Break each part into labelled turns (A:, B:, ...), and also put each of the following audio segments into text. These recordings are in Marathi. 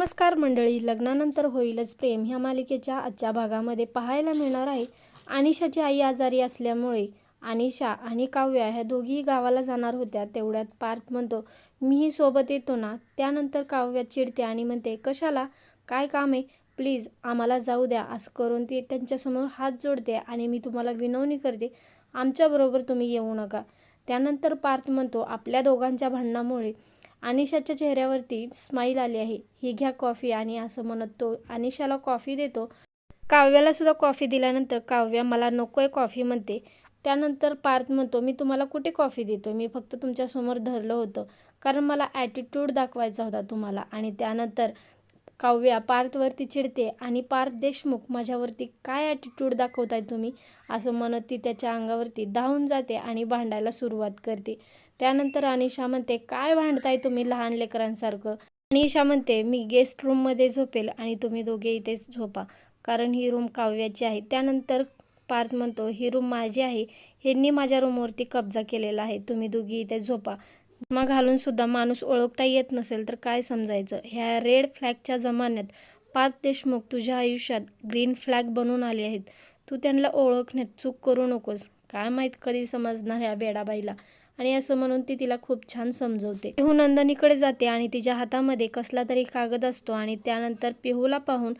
A: नमस्कार मंडळी लग्नानंतर होईलच प्रेम. ह्या मालिकेच्या आजच्या भागामध्ये पाहायला मिळणार आहे अनिशाची आई आजारी असल्यामुळे अनिशा आणि काव्या ह्या दोघीही गावाला जाणार होत्या. तेवढ्यात पार्थ म्हणतो मीही सोबत येतो ना. त्यानंतर काव्या चिडते आणि म्हणते कशाला? काय काम आहे? प्लीज आम्हाला जाऊ द्या. असं करून ती त्यांच्यासमोर हात जोडते आणि मी तुम्हाला विनवणी करते आमच्याबरोबर तुम्ही येऊ नका. त्यानंतर पार्थ म्हणतो आपल्या दोघांच्या भांडणामुळे अनिशाच्या चेहऱ्यावरती स्माईल आली आहे. ही घ्या कॉफी आणि असं म्हणत तो अनिशाला कॉफी देतो. काव्याला सुद्धा कॉफी दिल्यानंतर काव्या मला नको आहे कॉफी म्हणते. त्यानंतर पार्थ म्हणतो मी तुम्हाला कुठे कॉफी देतो मी फक्त तुमच्यासमोर धरलं होतं. कारण मला ॲटिट्यूड दाखवायचा होता तुम्हाला. आणि त्यानंतर काव्या पार्थवरती चिडते आणि पार्थ देशमुख माझ्यावरती काय ॲटिट्यूड दाखवताय तुम्ही? असं म्हणत ती त्याच्या अंगावरती धावून जाते आणि भांडायला सुरुवात करते. त्यानंतर अनिशा म्हणते काय भांडताय तुम्ही लहान लेकरांसारखं? अनिशा म्हणते मी गेस्ट रूममध्ये झोपेल आणि तुम्ही दोघे इथेच झोपा कारण ही रूम काव्याची आहे. त्यानंतर पार्थ म्हणतो ही रूम माझी आहे. ह्यांनी माझ्या रूमवरती कब्जा केलेला आहे. तुम्ही दोघी इथे झोपा. चष्मा घालून सुद्धा माणूस ओळखता येत नसेल तर काय समजायचं? ह्या रेड फ्लॅगच्या जमान्यात पाच देशमुख तुझ्या आयुष्यात ग्रीन फ्लॅग बनून आले आहेत. तू त्यांना ओळखण्यात चूक करू नकोस. काय माहीत कधी समजणार ह्या बेडाबाईला? आणि असं म्हणून ती तिला खूप छान समजवते. पिहू नंदनीकडे जाते आणि तिच्या हातामध्ये कसला तरी कागद असतो आणि त्यानंतर पिहूला पाहून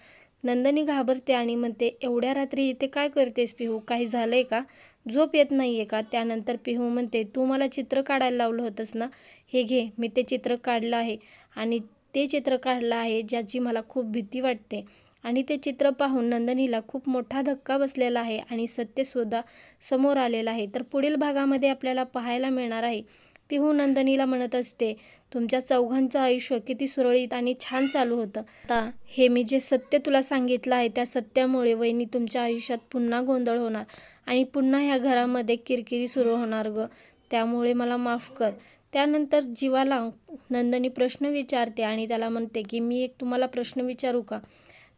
A: नंदनी घाबरते आणि म्हणते एवढ्या रात्री इथे काय करतेस पिहू? काही झालंय का? झोप येत नाही आहे का? त्यानंतर पिहू म्हणते तू मला चित्र काढायला लावलं होतंस ना? हे घे मी ते चित्र काढलं आहे आणि ते चित्र काढलं आहे ज्याची मला खूप भीती वाटते. आणि ते चित्र पाहून नंदनीला खूप मोठा धक्का बसलेला आहे आणि सत्यसुद्धा समोर आलेलं आहे. तर पुढील भागामध्ये आपल्याला पाहायला मिळणार आहे. पिहू हो नंदनीला म्हणत असते तुमच्या चौघांचं आयुष्य किती सुरळीत आणि छान चालू होतं. आता हे मी जे सत्य तुला सांगितलं आहे त्या सत्यामुळे वहिनी तुमच्या आयुष्यात पुन्हा गोंधळ होणार आणि पुन्हा ह्या घरामध्ये किरकिरी सुरू होणार ग. त्यामुळे मला माफ कर. त्यानंतर जीवाला नंदनी प्रश्न विचारते आणि त्याला म्हणते की मी एक तुम्हाला प्रश्न विचारू का?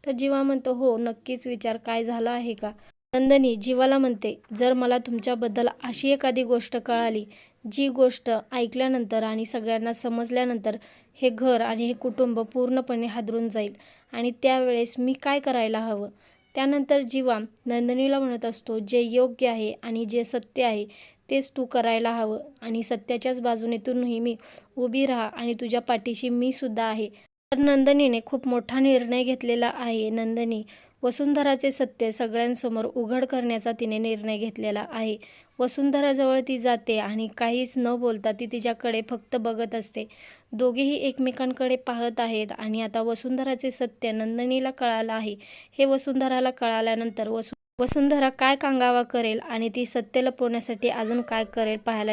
A: तर जीवा म्हणतो हो नक्कीच विचार. काय झालं आहे का? नंदनी जीवाला म्हणते जर मला तुमच्याबद्दल अशी एखादी गोष्ट कळाली जी गोष्ट ऐकल्यानंतर आणि सगळ्यांना समजल्यानंतर हे घर आणि हे कुटुंब पूर्णपणे हादरून जाईल आणि त्यावेळेस मी काय करायला हवं? त्यानंतर जीवा नंदनीला म्हणत असतो जे योग्य आहे आणि जे सत्य आहे तेच तू करायला हवं आणि सत्याच्याच बाजूने तू नेहमी उभी राहा आणि तुझ्या पाठीशी मी सुद्धा आहे. तर नंदनीने खूप मोठा निर्णय घेतलेला आहे. नंदनी वसुंधराचे सत्य सगळ्यांसमोर उघड करण्याचा तिने निर्णय घेतलेला आहे. वसुंधराजवळ ती जाते आणि काहीच न बोलता ती तिच्याकडे फक्त बघत असते. दोघेही एकमेकांकडे पाहत आहेत आणि आता वसुंधराचे सत्य नंदनीला कळालं आहे. हे वसुंधराला कळाल्यानंतर वसु वसुंधरा काय कांगावा करेल आणि ती सत्य लपवण्यासाठी अजून काय करेल पाहायला